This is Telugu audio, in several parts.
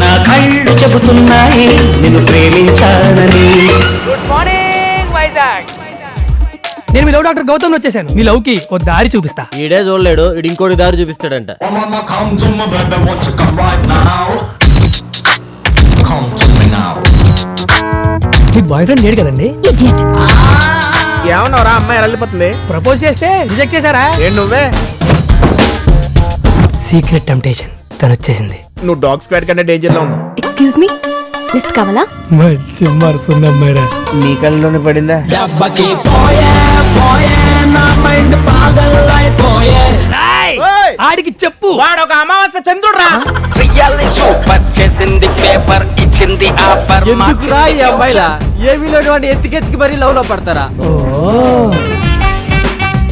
నా కళ్ళు చెబుతున్నాయి నిన్ను ప్రేమించానని గుడ్ మార్నింగ్ వైజాగ్ నేను మీ లవ్ డాక్టర్ గౌతమ్ వచ్చేసాను. మీ లవ్కి ఓ దారి చూపిస్తా. ఈడే చూడలేడు ఇడు ఇంకోటి దారి చూపిస్తాడంట. mama, come to me, baby, won't you come right now? Come to me now. మీ బాయ్ ఫ్రెండ్ లేడు కదండి? ఇడియట్ ఏమన్నావురా అమ్మాయి వెళ్ళిపోతుంది? ప్రపోజ్ చేస్తే రిజెక్ట్ చేశారా? ఏంటి నువ్వే? సీక్రెట్ టెంప్టేషన్ తను వచ్చేసింది నువ్వు డాగ్ స్క్వాడ్ కంటే డేంజర్లో ఉన్నావు. ఎక్స్క్యూజ్ మీ లిఫ్ట్ కావాలా? మంచి మరుతుంది అమ్మాయిరా. నీ కళ్ళలోనే పడిందా? ఓయ్! ఆడికి చెప్పు. వాడు ఒక అమావాస్య చంద్రుడు రియల్లీ సూపర్ చేసింది పేపర్ ఇచ్చింది ఆఫర్ ఎందుకురా ఈ అమ్మాయిలా? ఏమీ లేని వాడిని ఎత్తికెత్తికి మరీ లవ్లో పడతారా?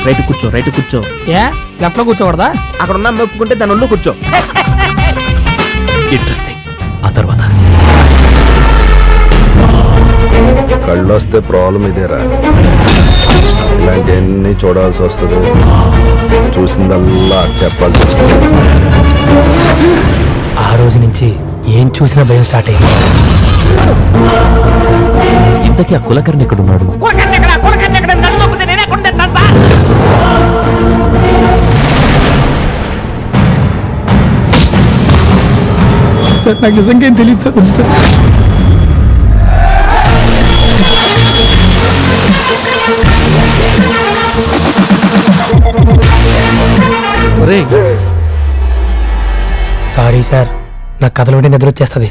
రైట్ కూర్చో రైట్ కూర్చో. ఏ? లెఫ్ట్లో కూర్చోకూడదా? అక్కడ ఉన్న అమ్మాయి ఒప్పుకుంటే దాని ఒళ్ళు కూర్చో. ఇంట్రెస్టింగ్ ఆ తర్వాత. కళ్ళొస్తే ప్రాబ్లం ఇదేరా. ఇలాంటివన్నీ చూడాల్సి వస్తుంది. చూసిందల్లా చెప్పాల్సి వస్తుంది. ఆ రోజు నుంచి ఏం చూసినా భయం స్టార్ట్ అయింది ఇంతకీ ఆ కులకర్ణి ఇక్కడ ఉన్నాడు సార్ నాకు నిజంగా ఏం తెలియదు సార్ కొంచెం సార్. సారీ సార్ నాకు కథలో నిద్ర వచ్చేస్తుంది